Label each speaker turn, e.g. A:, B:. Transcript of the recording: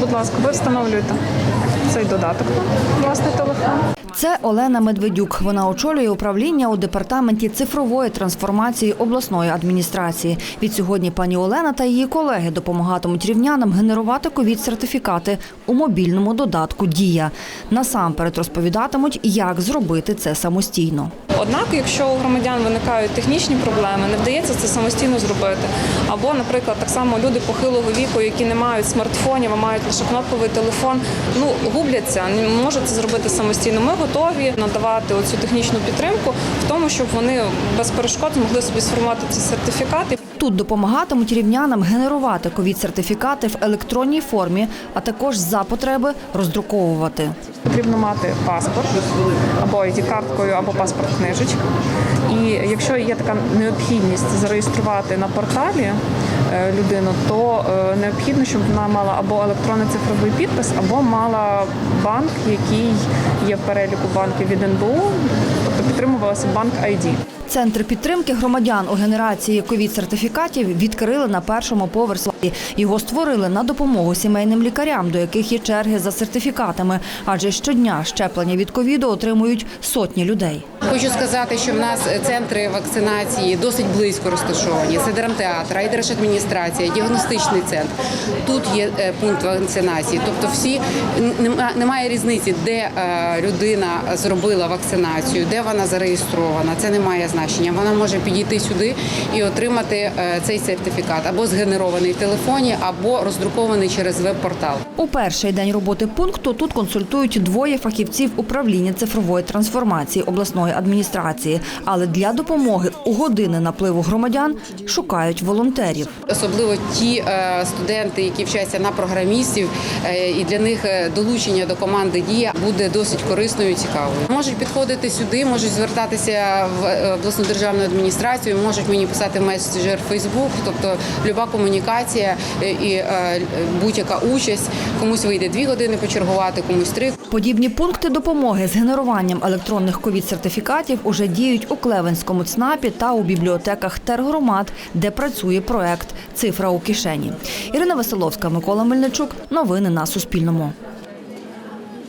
A: будь ласка, ви встановлюєте цей додаток на власний телефон.
B: Це Олена Медведюк. Вона очолює управління у департаменті цифрової трансформації обласної адміністрації. Від сьогодні пані Олена та її колеги допомагатимуть рівнянам генерувати ковід-сертифікати у мобільному додатку Дія. Насамперед розповідатимуть, як зробити це самостійно.
A: Однак, якщо у громадян виникають технічні проблеми, не вдається це самостійно зробити. Або, наприклад, так само люди похилого віку, які не мають смартфонів, а мають лише кнопковий телефон, ну губляться, не можуть це зробити самостійно. Ми готові надавати оцю технічну підтримку в тому, щоб вони без перешкод змогли собі сформувати ці сертифікати.
B: Тут допомагатимуть рівнянам генерувати ковід-сертифікати в електронній формі, а також за потреби роздруковувати.
A: Потрібно мати паспорт або id карткою або паспорт книжечка. І якщо є така необхідність зареєструвати на порталі е, людину, то е, необхідно, щоб вона мала або електронний цифровий підпис, або мала банк, який є в переліку банків від НБУ, тобто банк ID.
B: Центр підтримки громадян у генерації ковід-сертифікатів відкрили на першому поверсі. Його створили на допомогу сімейним лікарям, до яких є черги за сертифікатами, адже щодня щеплення від ковіду отримують сотні людей.
C: Хочу сказати, що в нас центри вакцинації досить близько розташовані. Це драмтеатр, райдержадміністрація, діагностичний центр. Тут є е, пункт вакцинації. Тобто, всі нема- немає різниці, де е, людина зробила вакцинацію, де вона зареєстрована. Це не має значення. Вона може підійти сюди і отримати е, цей сертифікат або згенерований в телефоні, або роздрукований через веб-портал.
B: У перший день роботи пункту тут консультують двоє фахівців управління цифрової трансформації обласної адміністрації. Але для допомоги у години напливу громадян шукають волонтерів.
C: Особливо ті е, студенти, які вчаться на програмістів, е, і для них е, долучення до команди Дія буде досить корисною і цікавою. Можуть підходити сюди, можуть звертатися в обласну державну адміністрацію, можуть мені писати меседжер Facebook, тобто люба комунікація і будь-яка участь. Комусь вийде дві години почергувати, комусь три.
B: Подібні пункти допомоги з генеруванням електронних ковід-сертифікатів уже діють у Клевенському ЦНАПі та у бібліотеках тергромад, де працює проект Цифра у кишені. Ірина Василовська, Микола Мельничук. Новини на Суспільному.